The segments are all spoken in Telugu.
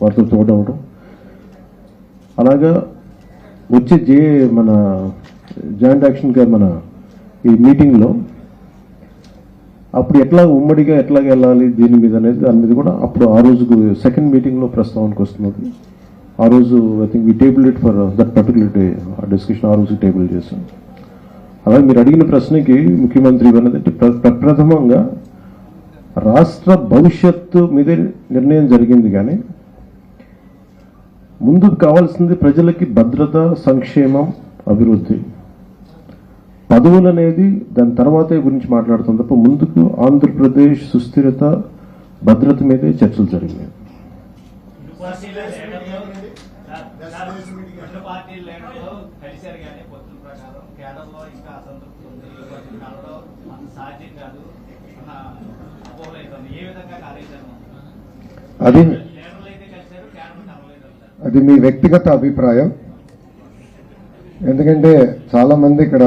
వారితో తోడవడం అలాగా వచ్చే జే మన జాయింట్ యాక్షన్గా మన ఈ మీటింగ్లో అప్పుడు ఎట్లా ఉమ్మడిగా ఎట్లా వెళ్ళాలి దీని మీద అనేది దాని మీద కూడా అప్పుడు ఆ రోజుకు సెకండ్ మీటింగ్లో ప్రస్తావనకు వస్తున్నది. ఆ రోజు I think we table it for that particular day ఆ డిస్కషన్ ఆ రోజు టేబుల్ చేశాం. అలాగే మీరు అడిగిన ప్రశ్నకి ముఖ్యమంత్రి అన్నది ప్ర- ప్రప్రథమంగా రాష్ట్ర భవిష్యత్తు మీదే నిర్ణయం జరిగింది కానీ ముందుకు కావాల్సింది ప్రజలకి భద్రత సంక్షేమం అభివృద్ధి. పదవులు అనేది దాని తర్వాతే గురించి మాట్లాడుతాం తప్ప ముందుకు ఆంధ్రప్రదేశ్ సుస్థిరత భద్రత మీదే చర్చలు జరిగినాయి. అది అది మీ వ్యక్తిగత అభిప్రాయం. ఎందుకంటే చాలామంది ఇక్కడ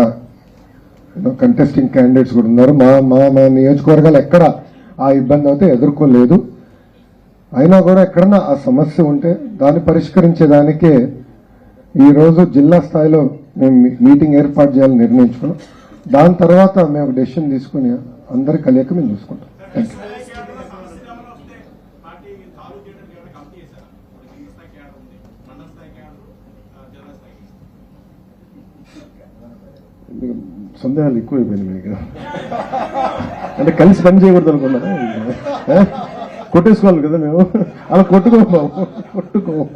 కంటెస్టింగ్ క్యాండిడేట్స్ కూడా ఉన్నారు. మా మా మా నియోజకవర్గాలు ఎక్కడ ఆ ఇబ్బంది అయితే ఎదుర్కోలేదు. అయినా కూడా ఎక్కడన్నా ఆ సమస్య ఉంటే దాన్ని పరిష్కరించేదానికే ఈరోజు జిల్లా స్థాయిలో మేము మీటింగ్ ఏర్పాటు చేయాలని నిర్ణయించుకున్నాం. దాని తర్వాత మేము డెసిషన్ తీసుకుని అందరి కలియక మేము చూసుకుంటాం. థ్యాంక్ యూ సందేహాలు ఎక్కువైపోయినాయి మీకు. అంటే కలిసి పని చేయకూడదు అనుకున్నారా? కొట్టేసుకోవాలి కదా మేము? అలా కొట్టుకో కొట్టుకో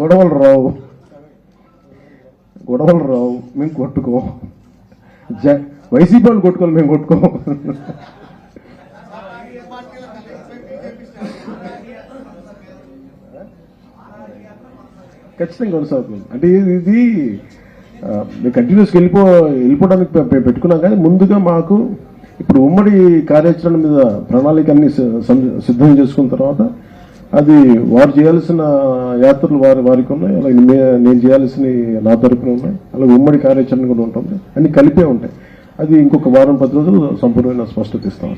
గొడవలు రావు. గొడవలు రావు. మేము కొట్టుకో జ వైసీపీ వాళ్ళు కొట్టుకోవాలి మేము కొట్టుకో ఖచ్చితంగా కొనసాగుతుంది. అంటే ఇది- కంటిన్యూస్గా వెళ్ళిపో వెళ్ళిపోవడానికి పెట్టుకున్నాం కానీ ముందుగా మాకు ఇప్పుడు ఉమ్మడి కార్యాచరణ మీద ప్రణాళిక అన్ని సిద్ధం చేసుకున్న తర్వాత అది వారు చేయాల్సిన యాత్రలు వారి వారికి ఉన్నాయి అలాగే నేను చేయాల్సిన నా తరపున ఉన్నాయి అలాగే ఉమ్మడి కార్యాచరణ కూడా ఉంటుంది అన్ని కలిపే ఉంటాయి. అది ఇంకొక వారం పది రోజులు సంపూర్ణమైన స్పష్టత ఇస్తాం.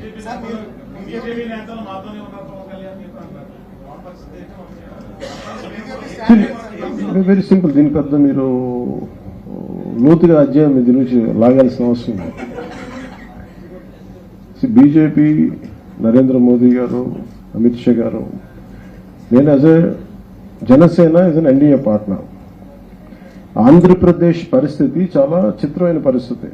వెరీ సింపుల్ దీని పెద్ద మీరు లోతుగా అధ్యాయం ఇది నుంచి లాగాల్సిన అవసరం బీజేపీ నరేంద్ర మోదీ గారు అమిత్ షా గారు నేను as a Janasena as an NDA partner. Andhra Pradesh పరిస్థితి చాలా చిత్రమైన పరిస్థితి.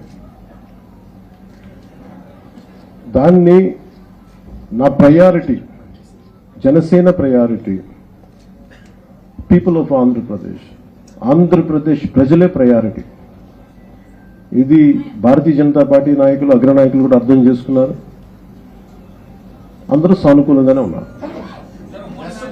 దాన్ని నా priority Janasena priority people of Andhra Pradesh. Andhra Pradesh ప్రజలే ప్రయారిటీ ఇది భారతీయ జనతా పార్టీ నాయకులు అగ్రనాయకులు కూడా అర్థం చేసుకున్నారు. అందరూ సానుకూలంగానే ఉన్నారు.